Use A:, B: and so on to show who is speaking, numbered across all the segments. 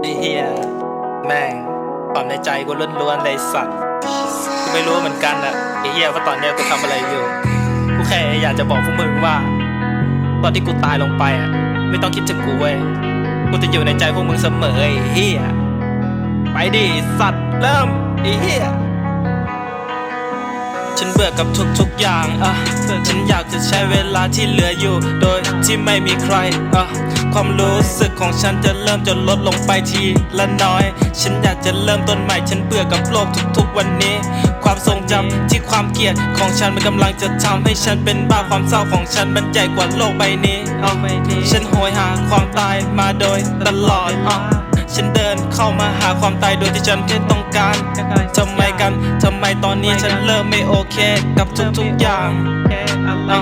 A: ไอเฮียแม่งความในใจกูล้วนๆเลยสัตว์กูไม่รู้เหมือนกันอะไอเฮียว่าตอนเนี้ยกูทำอะไรอยู่กูแค่อยากจะบอกพวกมึงว่า ตอนที่กูตายลงไปอะไม่ต้องคิดถึงกูเว้ยกูจะอยู่ในใจพวกมึงเสมอไอเฮียไปดิสัตว์เริ่มไอเฮีย ฉันเบื่อกับทุกๆอย่างอะฉันอยากจะใช้เวลาที่เหลืออยู่ โดยที่ไม่มีใครอะความรู้สึกของฉันจะเริ่มจะลดลงไปทีละน้อย ฉันอยากจะเริ่มต้นใหม่ ฉันเบื่อกับโลกทุกๆวันนี้ ความทรงจำที่ความเกลียดของฉันมันกำลังจะทำให้ฉันเป็นบ้าความเศร้าของฉันมันใหญ่กว่าโลกใบนี้อาไปนี้ฉันโหยหาความตายมาโดยตลอดอะ ฉันเดินเข้ามาหาความตายโดยที่ฉันไม่ต้องการทำไมกันทำไมตอนนี้ฉันเริ่มไม่โอเค กับทุกๆอย่างเอ้า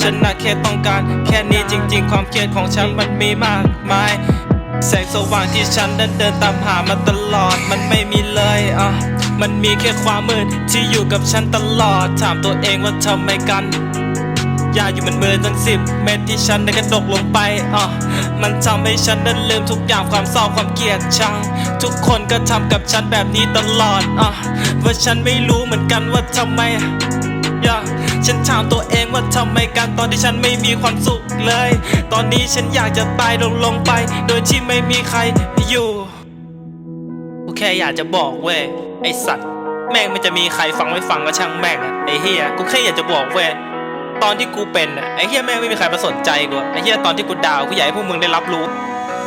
A: ฉันน่ะแค่ต้องการ แค่นี้จริง ๆ ความเครียดของฉันมันมีมากมาย แสงสว่างที่ฉันเดินเดินตามหามาตลอดมันไม่มีเลยอะมันมีแค่ความมืดที่อยู่กับฉันตลอดถามตัวเองว่าทำไมกัน ยาอยู่มันมือตั้งสิบเม็ดที่ฉันได้กระดกลงไปอะมันทำให้ฉันนั้นลืมทุกอย่างความเศร้าความเกลียดชัง ทุกคนก็ทำกับฉันแบบนี้ตลอดอะว่าฉันไม่รู้เหมือนกันว่าทำไมอย่าฉันถามตัวเองว่าทำไมกันตอนที่ฉันไม่มีความสุขเลย ตอนนี้ฉันอยากจะตายลงลงไป โดยที่ไม่มีใครอยู่กูแค่อยากจะบอกเว้ยไอสัตว์ แม่งมันจะมีใครฟังไม่ฟังก็ช่างแม่งอะไอเฮียกูแค่อยากจะบอกเว้ย ตอนที่กูเป็นอะไอเฮียแม่งไม่มีใครมาสนใจกูอะไอเฮียตอนที่กูดาวกูอยากให้พวกมึงได้รับรู้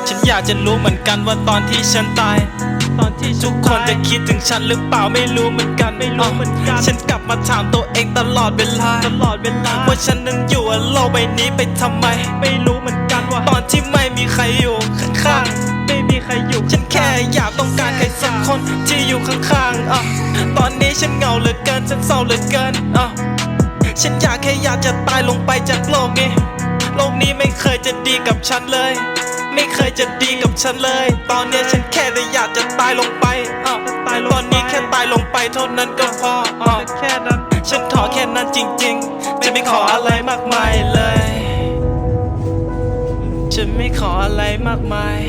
A: ฉันอยากจะรู้เหมือนกันว่าตอนที่ฉันตาย ตอนที่ทุกคนจะคิดถึงฉันหรือเปล่าไม่รู้เหมือนกันไม่รู้เหมือนกันฉันกลับมาถามตัวเองตลอดเวลาตลอดเวลาว่าฉันนั้นอยู่บนโลกใบนี้ไปทำไม ไม่รู้เหมือนกันว่าตอนที่ไม่มีใครอยู่ข้างๆไม่มีใครอยู่ ฉันแค่อยากต้องการใครสักคนที่อยู่ข้างๆอะตอนนี้ฉันเหงาเหลือเกินฉันเศร้าเหลือเกินอะ ฉันอยากแค่อยากจะตายลงไปจากโลกนี้ โลกนี้ไม่เคยจะดีกับฉันเลย ไม่เคยจะดีกับฉันเลย ตอนเนี้ยฉันแค่ได้อยากจะตายลงไปอ้าวตายตอนนี้แค่ตายลงไปเท่านั้นก็พออ้าวแค่นั้น ฉันขอแค่นั้นจริง ๆ จะไม่ขออะไรมากมายเลยฉันไม่ขออะไรมากมาย